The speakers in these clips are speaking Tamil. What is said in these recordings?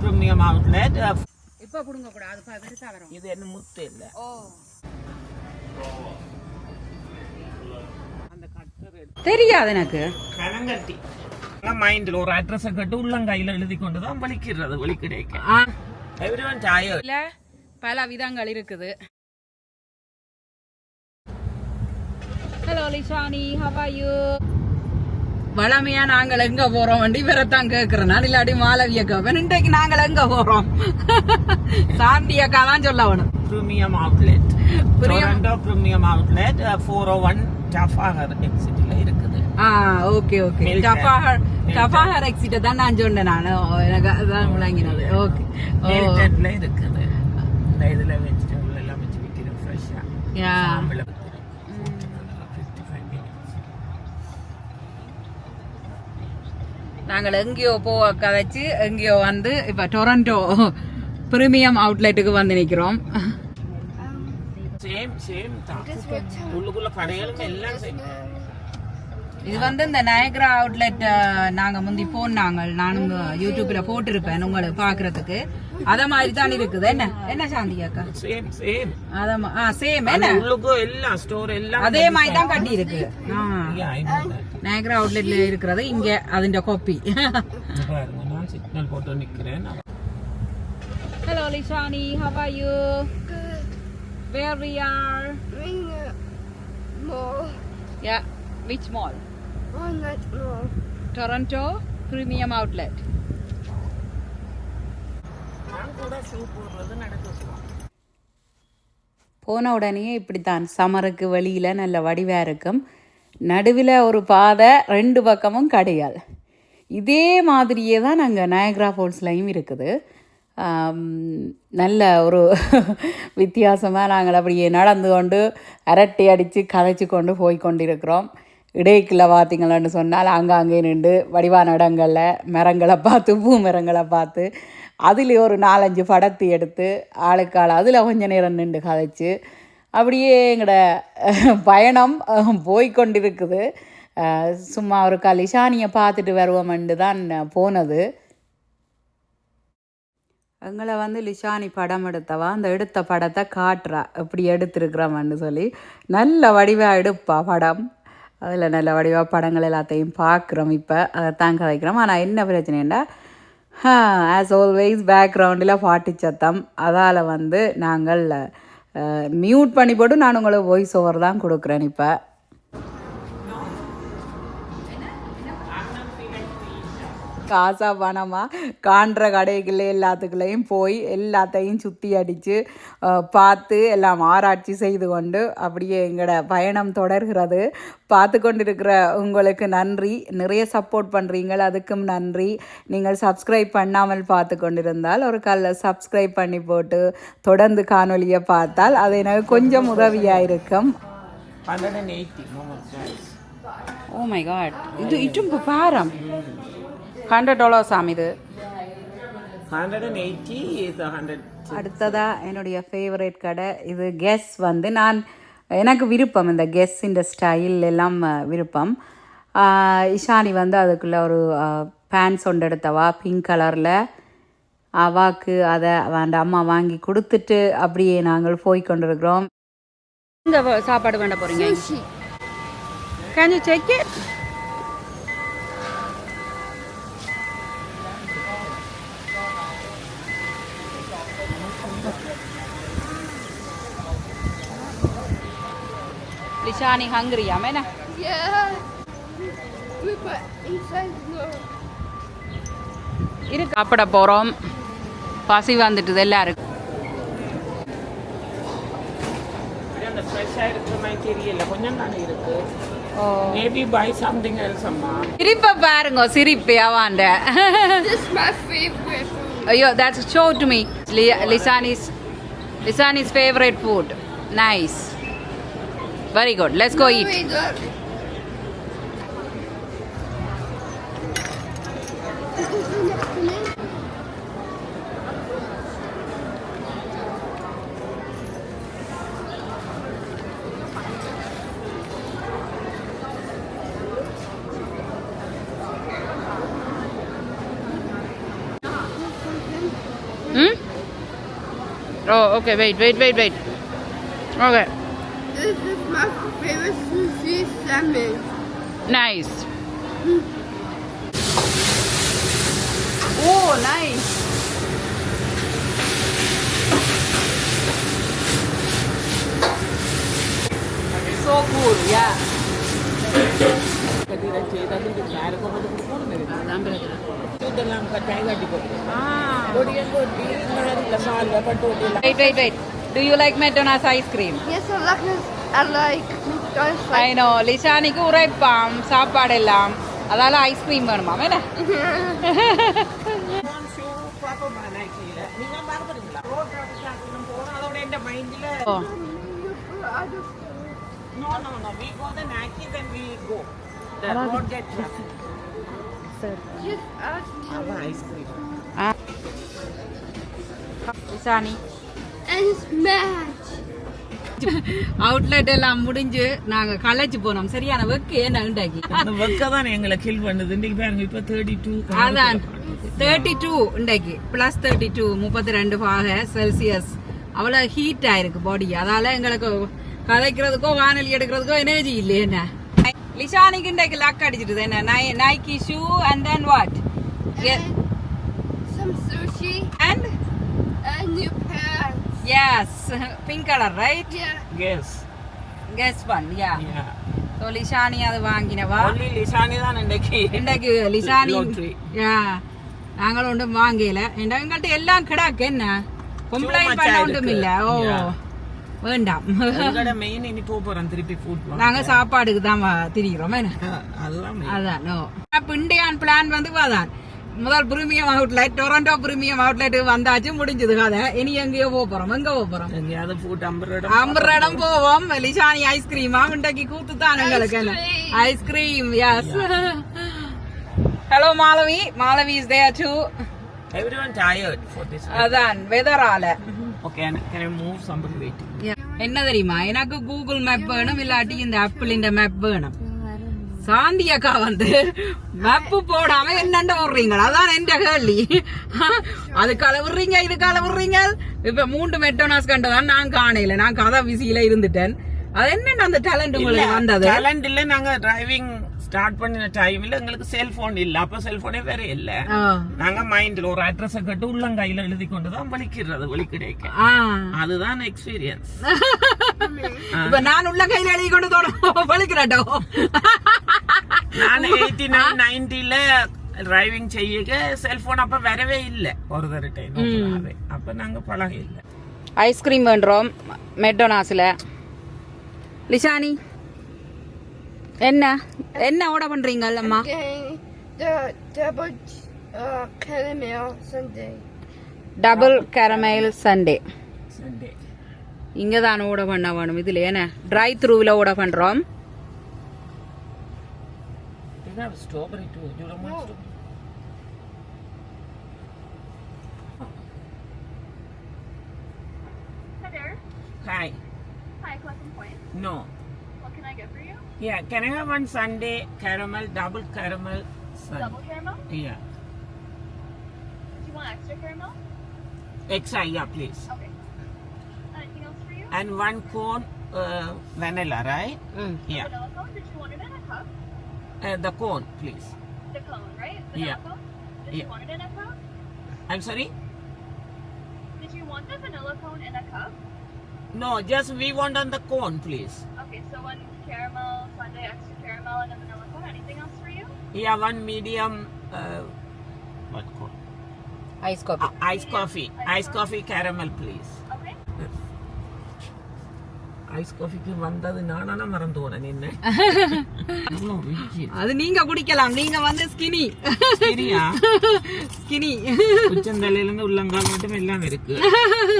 பிரீமியம் அவுட்லெட் இப்ப புடுங்க கூடாது அது வரும். இது என்ன முத்து இல்ல. ஓ. அந்த கட்டர் எடுத்து தெரியாது எனக்கு. கனங்கட்டி. மைண்டில் ஒரு அட்ரஸை கட்டு உள்ளங்கையில் எழுதி கொண்டு தான் வலிக்கிறது வலி கிடைக்க. எவ்ரி ஒன் டயர்ட் இல்ல பல விதங்கள் இருக்குது. Hello Lishani how are you? வளமையா நாங்கள் எங்க போறோம்? வண்டி இவரைத்தான் கேக்குறேன். நான் இல்லாட்டி மாலவிய கேப்பேன் இன்றைக்கு நாங்கள் எங்க போறோம்? சாந்தி அக்கா தான் சொல்ல வேணும். Premium outlet Toronto premium outlet four O one ஜஃபாகர் எக்ஸிட்டில் இருக்குது. ஆ ஓகே ஓகே Milton. டஃபாஹர் டஃபாஹர் எக்ஸிட்ட தான் நான் சொன்னேன் நான். எனக்கு அதான் முழங்கினது ஓகே இருக்குது. இந்த இதில் வெஜிடபிள் எல்லாம் வச்சு விற்கிறேன் ஃப்ரெஷ்ஷாக நாங்கள் எங்கேயோ போக கதைச்சு எங்கேயோ வந்து இப்ப டொரண்டோ பிரீமியம் அவுட்லெட்டுக்கு வந்து நிக்கிறோம். சேம் சேம் உள்ளுக்குள்ள கடைகளும் எல்லாம் சேம் இது வந்து இந்த நயக்ரா அவுட்லெட் நாங்க முந்தி போனாங்க நானும் யூடியூப்ல போட்டிருப்பேன் உங்களுக்கு பாக்குறதுக்கு அத மாதிரி தான் இருக்குது. என்ன? என்ன சாந்தி அக்கா? சேம் சேம் அத மா- ஆ சேம் என்ன? உள்ளுக்கும் எல்லாம் ஸ்டோர் எல்லாம் அதே மாதிரி தான் கட்டி இருக்கு. நயக்ரா அவுட்லெட்ல இருக்கிறது இங்க அதிന്റെ காப்பி நான் சிக்னல் போட்டு நிக்கிறேன். Hello Lishani how are you? Where we are? Ring more. Yeah which mall? On that more. Toronto Premium Outlet. போடுறது போன உடனே இப்படித்தான் சமருக்கு வழியில் நல்ல வடிவாக இருக்கும் நடுவில் ஒரு பாதை ரெண்டு பக்கமும் கடையால் இதே மாதிரியே தான் நாங்கள் நயக்ரா ஃபோல்ஸ்லையும் இருக்குது நல்ல ஒரு வித்தியாசமாக நாங்கள் அப்படியே நடந்து கொண்டு அரட்டை அடித்து கதைச்சு கொண்டு போய் கொண்டிருக்கிறோம் இடைக்கில் பார்த்தீங்களான்னு சொன்னால் அங்கங்கே நின்று வடிவான இடங்களில் மரங்களை பார்த்து பூ மரங்களை பார்த்து அதில் ஒரு நாலஞ்சு படத்தை எடுத்து ஆளுக்காள் அதில் கொஞ்ச நேரம் நின்று கதைச்சு அப்படியே எங்களோட பயணம் போய்கொண்டிருக்குது சும்மா ஒரு கலிஷானியை பார்த்துட்டு வருவோமென்று தான் போனது. எங்களை வந்து லிஷானி படம் எடுத்தவா? அந்த எடுத்த படத்தை காட்டுறா எப்படி எடுத்திருக்கிறோம்னு சொல்லி. நல்ல வடிவாக எடுப்பா படம். அதில் நல்ல வடிவாக படங்கள் எல்லாத்தையும் பார்க்குறோம் இப்போ. அதைத்தான் கதைக்கிறோம் ஆனால் என்ன பிரச்சனைண்டா ஆஸ் ஆல்வேஸ் பேக்ரவுண்டில் பாட்டி சத்தம். அதால் வந்து நாங்கள் மியூட் பண்ணி போட்டு நான் உங்களுக்கு வாய்ஸ் ஓவர் தான் கொடுக்குறேன் இப்போ. காசா பணமாக காண்ற கடைகளே எல்லாத்துக்குள்ளேயும் போய் எல்லாத்தையும் சுற்றி அடித்து பார்த்து எல்லாம் ஆராய்ச்சி செய்து கொண்டு அப்படியே எங்களோட பயணம் தொடர்கிறது. பார்த்து கொண்டிருக்கிற உங்களுக்கு நன்றி. நிறைய சப்போர்ட் பண்ணுறீங்கள் அதுக்கும் நன்றி. நீங்கள் சப்ஸ்கிரைப் பண்ணாமல் பார்த்து கொண்டிருந்தால் ஒரு கல்ல சப்ஸ்கிரைப் பண்ணி போட்டு தொடர்ந்து காணொலியை பார்த்தால் அது எனக்கு கொஞ்சம் உதவியாக இருக்கும் ஓ மை காட் இது இட்டும் பாரம். ஹண்ட்ரட் டாலர்ஸ் ஆம் இது. ஹண்ட்ரட் அண்ட் எயிட்டி இது ஹண்ட்ரட் அடுத்ததா என்னுடைய ஃபேவரட் கடை இது கெஸ் வந்து நான் எனக்கு விருப்பம் இந்த கெஸ் இந்த ஸ்டைல் எல்லாம் விருப்பம். இஷானி வந்து அதுக்குள்ளே ஒரு பேண்ட்ஸ் ஒன்று எடுத்தவா பிங்க் கலரில் அவாக்கு அதை அந்த அம்மா வாங்கி கொடுத்துட்டு அப்படியே நாங்கள் போய் கொண்டிருக்கிறோம். இந்த சாப்பாடு வேண்ட போகிறீங்க. Can you check it Lishani ஹங்கிரியா மேன Yeah. We put inside the இரு சாப்பிட போகிறோம் பசி வந்துட்டுது எல்லாருக்கும். சிரிப்பை பாருங்க சிரிப்பு அவாண்ட. ஐயோ that's show to me Lishani's Lishani's favourite food nice Very good. Let's go eat. Hmm? Oh, okay, wait, wait, wait, wait. Okay favorite food is salmon. Nice. oh, nice. So cool, yeah. Wait, wait, wait. Do you like McDonald's ice cream? Yes, I like. I like. McDonald's. I know லிஷானிக்கு உரைப்பாம் சாப்பாடு எல்லாம் அதால ஐஸ்கிரீம் வேணுமா என்ன ப்ராப்பர் நைக்கியில் நீங்கள் அவுட்லெட் எல்லாம் முடிஞ்சு நாங்க களைச்சு போனோம். சரியான வெக்கு என்ன உண்டாக்கி அந்த ஒர்க்கை தான் எங்களை கில் பண்ணுது. இன்னைக்கு பாருங்க இப்போ தேர்ட்டி டூ அதான் தேர்ட்டி டூ இன்றைக்கு பிளஸ் தேர்ட்டி டூ முப்பத்தி ரெண்டு பாக செல்சியஸ் அவ்வளோ ஹீட் ஆயிருக்கு பாடி அதால எங்களுக்கு கதைக்கிறதுக்கோ வானொலி எடுக்கிறதுக்கோ எனர்ஜி இல்லை என்ன? லிஷானிக்கு இன்றைக்கு லக் அடிச்சிட்டு என்ன? Nike shoe and then what Some sushi. Yes pink colour right Yeah. Guess guess one yeah so Lishani அது வாங்கினவா? ஒன்லி லிசானி தான் இன்னைக்கு இன்றைக்கு லிசானி Lottery. யா நாங்களும் ஒன்றும் வாங்கல. எங்கள்கிட்ட எல்லாம் கிடாக்கு என்ன? கம்ப்ளைண்ட் பண்ண ஒன்றும். இல்ல. ஓ. Yeah. வேண்டாம். மெயின் இனி போக போறோம். திருப்பி ஃபுட் நாங்க சாப்பாடுக்கு தான் வா- திரிகிறோம் என்ன? அதுதான். அதான் ஓ. அப்ப இந்தியான் பிளான் வந்து வாதான் முதல் premium outlet Toronto premium outlet வந்தாச்சு முடிஞ்சது கதை இனி எங்கேயோ போக போறோம் எங்க போக போறோம் எங்கேயாவது ஃபுட் ஐம்பது இடம் ஐம்பது இடம் போவோம் லிஷானி ஐஸ்கிரீமா இன்றைக்கு கூத்து தான் எங்களுக்கு என்ன ice cream yes hello Malavi Malavi is there too Everyone tired for this. அதான் வெதரால Okay, and can I move somebody waiting? என்ன தெரியுமா எனக்கு கூகுள் மேப் வேணும் இல்லாட்டி இந்த ஆப்பிள் இந்த மேப் வேணும் சாந்தி அக்கா வந்து மேப் போடாம என்னண்ட விடுறீங்களா? அதான் எந்த கேள்வி. அதுக்கால விடுறீங்க இதுக்கால விடுறீங்க இப்ப மூன்று மெட்டோனாஸ் கண்டதான் நான் காணையில நான் கதை விசியில இருந்துட்டேன். அது என்னென்ன அந்த டேலண்ட் உங்களுக்கு வந்தது? டேலண்ட் இல்ல நாங்க டிரைவிங் ஸ்டார்ட் பண்ணின டைம்ல எங்களுக்கு செல்போன் இல்ல. அப்ப செல்போனே வேற இல்ல. நாங்க மைண்ட்ல ஒரு அட்ரஸ் கட்டு உள்ளங்கையில எழுதி கொண்டு தான் வலிக்கிறது வலி கிடைக்க ஆ. அதுதான் எக்ஸ்பீரியன்ஸ் இப்ப நான் உள்ள கையில எழுதி கொண்டு தொடரும் வலிக்கிறட்டோ நான் எயிட்டி நைன் நைன்டில டிரைவிங் செய்ய செல்போன் அப்ப வரவே இல்ல. ஒரு தர டைம் அப்ப நாங்க பழக இல்ல. ஐஸ்கிரீம் வேண்டுறோம் மெட்டோனாஸ்ல லிஷானி என்ன? என்ன ஆர்டர் பண்றீங்க அம்மா. டபுள் கேரமைல் சண்டே இங்க தான் ஓட பண்ண வேணும். இதுல என்ன? டிரை த்ரூவில் ஓட want Hi Hi, collecting points. No Yeah, can I have one Sunday caramel, double caramel? Sun. Double caramel? Yeah. Do you want extra caramel? Extra, yeah, please. Okay. Anything else for you? And one cone uh, vanilla, right? Yeah. Vanilla cone? Did you want it in a cup? Uh, the cone, please. The cone, right? Vanilla Yeah. cone? Did Yeah. you want it in a cup? I'm sorry? Did you want the vanilla cone in a cup? No, just we want on the cone, please. Okay, so one caramel, latte, extra caramel, and a vanilla cone. Anything else for you? Yeah, one medium. Uh, what? Ice coffee. Uh, ice, coffee. Ice, ice coffee. Ice coffee caramel, please. Okay. Ice காஃபிக்கு வந்தது நானா மறந்து போனேன் என்ன. அது நீங்க குடிக்கலாம். நீங்க வந்து ஸ்கினி சரியா ஸ்கினி உச்சந்தலையில இருந்து உள்ளங்கால் மட்டும் எல்லாம் இருக்கு.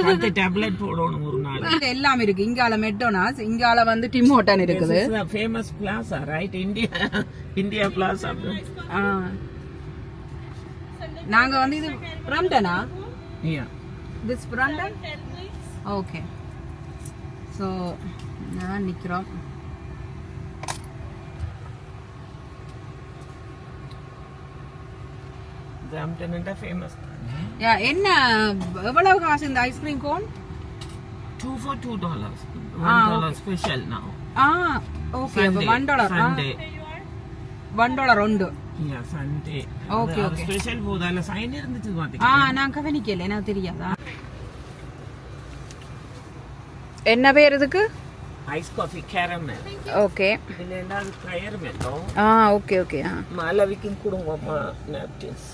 பத்து டேப்லெட் போடணும் ஒரு நாள். எல்லாம் இருக்கு. இங்கால மெட்டோனாஸ் இங்கால வந்து டிமோட்டன் இருக்குது. Famous plaza right India India plaza. நாங்க வந்து இது பிரம்டனா. This Brampton okay so famous yeah, என்ன எவ்வளவு காசு இந்த ice cream cone two for two dollars dollar special now. Ah okay அப்ப one dollar Sunday one dollar உண்டு yeah Sunday Okay, okay. Special போது அதில் சைன் இருந்துச்சு ஆ பார்த்தீங்க நான் கவனிக்கல எனக்கு தெரியாதா? என்ன பேர் இதுக்கு? ஐஸ் காஃபி கேரமல் ஓகே இதில் ரெண்டாவது கயர்மெல்லோ ஆ ஓகே ஓகே ஆ. மாலவிக்கும் கொடுங்கம்மா நாப்கின்ஸ்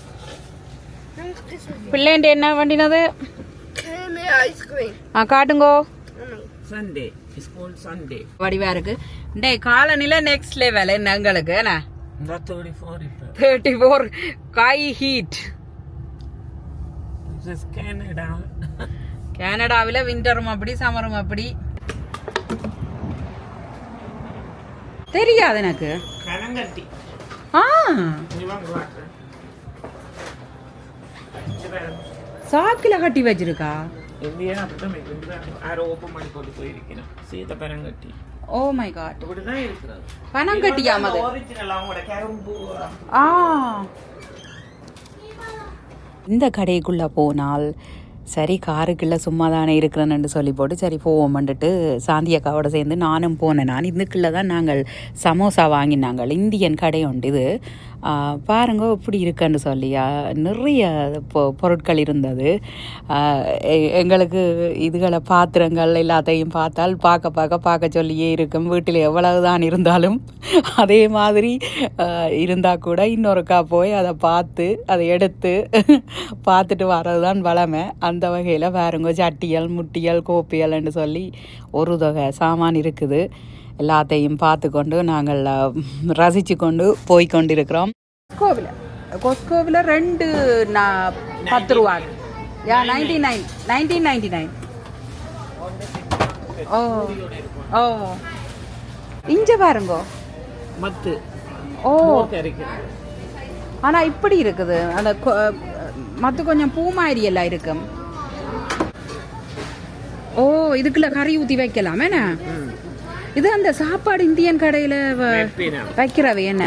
பிள்ளைண்ட என்ன வண்டினது? Cream. ஆ காட்டுங்கோ. சண்டே இஸ் கோல் சண்டே வடிவா இருக்கு. டே காலநிலை நெக்ஸ்ட் லெவல் என்ன எங்களுக்கு என்ன? தேர்ட்டி ஃபோர் தேர்ட்டி ஃபோர் காய் ஹீட் திஸ் இஸ் கனடா கனடாவில் விண்டரும் அப்படி சம்மரும் அப்படி. தெரியாது எனக்கு. ஆ. சாக்கில கட்டி வச்சிருக்கா? ஓ மை காட் பணம் கட்டியாம ஆ. இந்த கடைக்குள்ள போனால் சரி காருக்குள்ளே சும்மா தானே இருக்கிறேன்னு சொல்லி போட்டு சரி போவோம்ன்ட்டு சாந்தி அக்காவோட சேர்ந்து நானும் போனேன். நான் இதுக்குள்ளே தான் நாங்கள் சமோசா வாங்கினாங்கள் இந்தியன் கடை உண்டு இது. பாருங்க இப்படி இருக்குன்னு சொல்லியா நிறைய பொ- பொருட்கள் இருந்தது. எ- எங்களுக்கு இதுகளை பாத்திரங்கள் எல்லாத்தையும் பார்த்தால் பார்க்க பார்க்க பார்க்க சொல்லியே இருக்கும். வீட்டில் எவ்வளவு தான் இருந்தாலும் அதே மாதிரி இருந்தால் கூட இன்னொருக்கா போய் அதை பார்த்து அதை எடுத்து பார்த்துட்டு வர்றது தான் வளமை. அந்த வகையில் பாருங்க சட்டியல் முட்டியல் கோப்பியல்னு சொல்லி ஒரு தொகை சாமான் இருக்குது. எல்லாத்தையும் பார்த்து கொண்டு நாங்கள் ரசித்து கொண்டு போய் கொண்டிருக்கிறோம் கோவில் கொஸ்கோவில் ரெண்டு நான் பத்து ரூபா. Yeah ninety nine. Nineteen ninety nine. ஓ. ஓ. இஞ்ச பாருங்கோ. மத்து. ஓ. கறிக்கிறது ஆனா இப்படி இருக்குது. அந்த கொ- மத்து கொஞ்சம் பூ மாதிரி எல்லாம் இருக்கும் ஓ இதுக்குள்ள கறி ஊத்தி வைக்கலாம் என்ன? இது அந்த சாப்பாடு இந்தியன் கடையில வைக்கிறவை என்ன?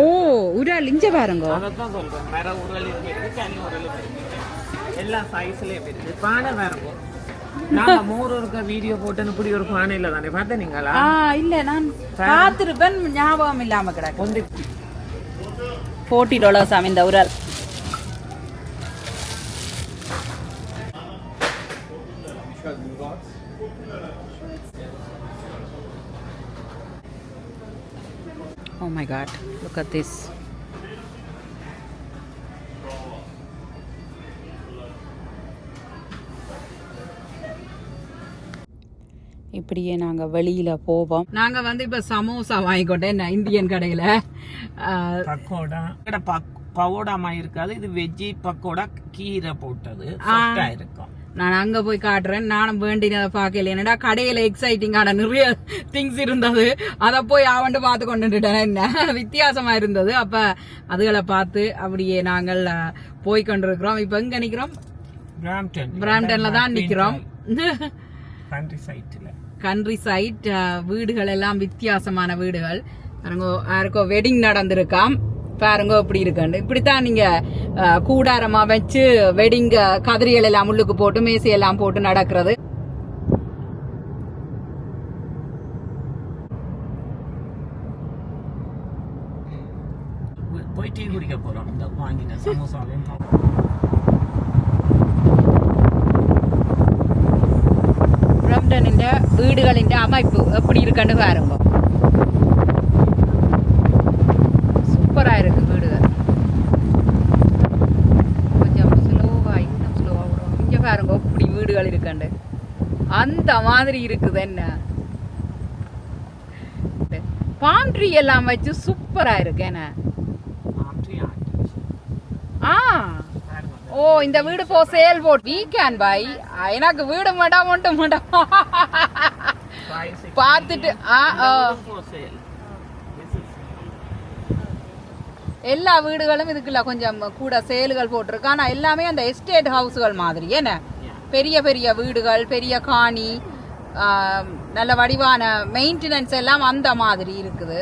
ஓ உரால் இஞ்ச பாருங்க. எல்லா சைஸ்லயும் இருக்கு பானை வேற இருக்கும் நாங்க மோர் இருக்க. வீடியோ போட்டுன்னு இப்படி ஒரு பானையில தானே பார்த்த நீங்களா? இல்ல நான் பார்த்திருப்பேன் ஞாபகம் இல்லாம கிடக்கு. வந்து ஃபோர்ட்டி டாலர்ஸ் இந்த உரல். Because you got. Oh my god, look at this. இப்படியே நாங்க வெளியில போவோம். நாங்க வந்து இப்போ சமோசா வாங்கிக்கொண்டேன் இந்தியன் கடையில்? பக்கோடா. பக்கோடாமா இருக்காது. இது வெஜ்ஜி பக்கோடா கீரை போட்டது. இருக்கும். நான் அங்க போய் காட்டுறேன். நானும் வேண்டினதை பார்க்கல. என்னடா கடையில எக்ஸைட்டிங்கான நிறைய திங்ஸ் இருந்தது. அதை போய் அவன்ட்டு பார்த்து கொண்டுட்டேன் என்ன? வித்தியாசமா இருந்தது. அப்ப அதுகளை பார்த்து அப்படியே நாங்கள் போய் கொண்டிருக்கிறோம். இப்ப எங்க நிக்கிறோம்? பிராம்டன் பிராம்டன்ல தான் நிக்கிறோம். கண்ட்ரி சைட்ல கண்ட்ரி சைட் வீடுகள் எல்லாம் வித்தியாசமான வீடுகள். யாருக்கோ வெட்டிங் நடந்திருக்காம். பாருங்க இப்படி இருக்குண்டு இப்படித்தான் நீங்க அஹ், கூடாரமா வச்சு வெட்டிங் கதிரியல் எல்லாம் உள்ளுக்கு போட்டு மேசையெல்லாம் போட்டு நடக்கிறது. போய் டீ குடிக்க போறோம். இந்த வாங்கின சமோசாவையும் பிரம்டனின் வீடுகளின் அமைப்பு எப்படி இருக்குன்னு பாருங்க சூப்பரா இருக்கு வீடுகள் கொஞ்சம் ஸ்லோவா இன்னும் ஸ்லோவா விடும் இங்க பாருங்க இப்படி வீடுகள் இருக்கண்டு. அந்த மாதிரி இருக்குது என்ன? பாம் ட்ரீ எல்லாம் வச்சு சூப்பரா இருக்கு என்ன? ஆ. ஓ இந்த வீடு for sale board we can buy எனக்கு வீடு மாட்டா மட்டும் மாட்டா பார்த்துட்டு. எல்லா வீடுகளும் இதுக்குள்ள கொஞ்சம் கூட சேலுகள் போட்டிருக்கு. ஆனா எல்லாமே அந்த எஸ்டேட் ஹவுஸ்கள் மாதிரி என்ன? பெரிய பெரிய வீடுகள் பெரிய காணி நல்ல வடிவான மெயின்டெனன்ஸ் எல்லாம் அந்த மாதிரி இருக்குது.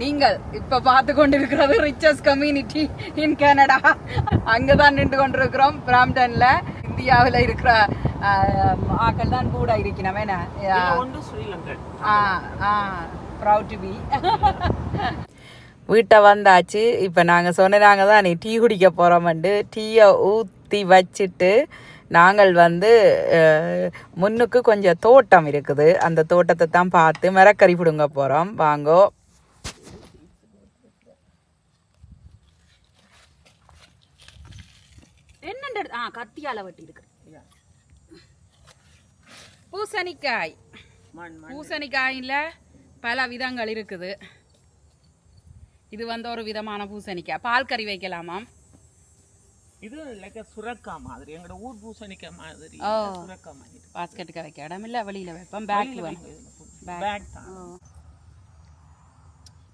நீங்கள் இப்ப பார்த்து கொண்டிருக்கிறது ரிச்சஸ் கம்யூனிட்டி இன் கனடா அங்கதான் நின்று கொண்டிருக்கிறோம். பிராம்டன்ல இந்தியாவில் இருக்கிற ஆக்கள் தான் கூட இருக்கணும். என்ன? ப்ரௌட் டு பி வீட்டை வந்தாச்சு. இப்போ நாங்கள் சொன்னாங்க தான் நீ டீ குடிக்க போகிறோம்ண்டு டீயை ஊற்றி வச்சுட்டு நாங்கள் வந்து அஹ், முன்னுக்கு கொஞ்சம் தோட்டம் இருக்குது. அந்த தோட்டத்தை தான் பார்த்து மரக்கறி பிடுங்க போகிறோம் வாங்கோ. என்னண்டு ஆ கத்தியால வெட்டி இருக்கு பூசணிக்காய் பூசணிக்காயில் பல விதங்கள் இருக்குது. இது வந்து ஒரு விதமான பூசணிக்காய். பால் கறி வைக்கலாமாம் இது லைக் சுரக்கா மாதிரி எங்களோட ஊர் பூசணிக்கா மாதிரி. சுரக்கா மாதிரி. பாஸ்கெட்டுக்கு வைக்க இடமில்ல வெளியில் வைப்போம் பேக் வேணும் பேக் தான்.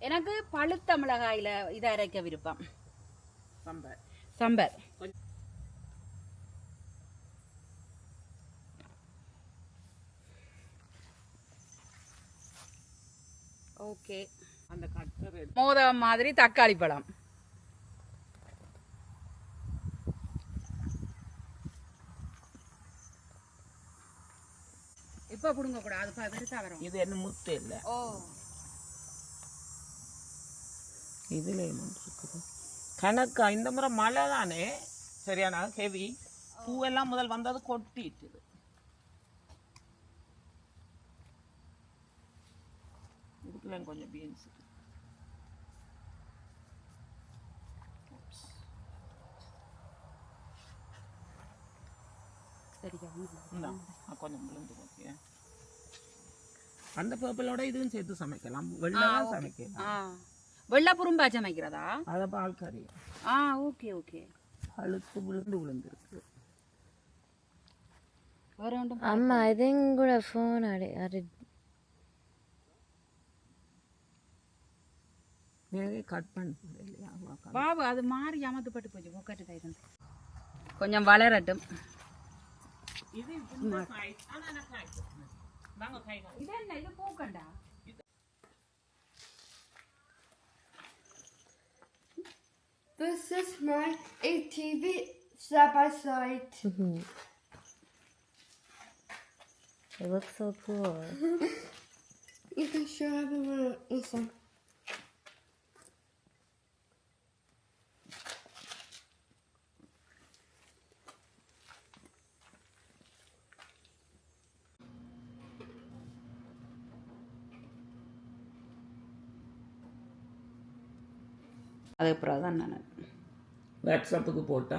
எனக்கு பழுத்த மிளகாயில் இதை அரைக்க விருப்பம். சம்பர். சம்பர். ஓகே அந்த எடுத்து மோதகம் மாதிரி தக்காளி பழம். இப்போ பிடுங்க கூடாது பெருசா வரும். இது என்ன முத்து இல்லை? ஓ. இதுல இருக்குது? கணக்கா இந்த முறை மழை தானே? சரியான ஹெவி பூவெல்லாம் முதல் வந்தது கொட்டிட்டுது இதுக்குள்ள கொஞ்சம் பீன்ஸ் கொஞ்சம் விழுந்து போச்சு அந்த பர்பிளோட இதுவும் சேர்த்து சமைக்கலாம். வெள்ளம் சமைக்கலாம். ஆ. வெள்ளை புறம்பா சமைக்கிறதா? அதை பால் கறி. ஆ ஓகே ஓகே. அழுத்து விழுந்து விழுந்துருக்கு. அம்மா இதுங்க கூட ஃபோன் அது நிறைய கட் பண்ண. பாபு அது மாறி அமர்த்தப்பட்டு போச்சு பொக்கட்டு தைரன் கொஞ்சம் வளரட்டும். This is my ATV side by side. Mm -hmm. It looks so cool. you can show everyone inside. அதுக்கப்புறம் தான் நான். வாட்ஸ்அப்புக்கு போட்டா?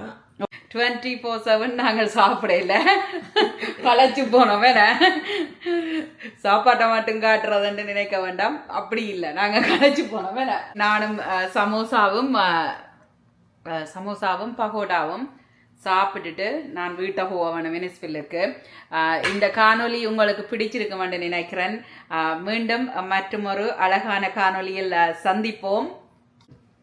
டுவெண்ட்டி ஃபோர் செவன் நாங்கள் சாப்பிடல. களைச்சு போனோம் வேணா. சாப்பாட்டை மட்டும் காட்டுறதுன்னு நினைக்க வேண்டாம். அப்படி இல்லை. நாங்கள் களைச்சு போனோம் வேணா. நானும் சமோசாவும் சமோசாவும் பகோடாவும் சாப்பிட்டுட்டு நான் வீட்டை போவேன் வெனிஸ்வில்லுக்கு இந்த காணொளி உங்களுக்கு பிடிச்சிருக்குமென்று நினைக்கிறேன். அஹ், மீண்டும் மற்றொரு அழகான காணொளியில் அஹ், சந்திப்போம்.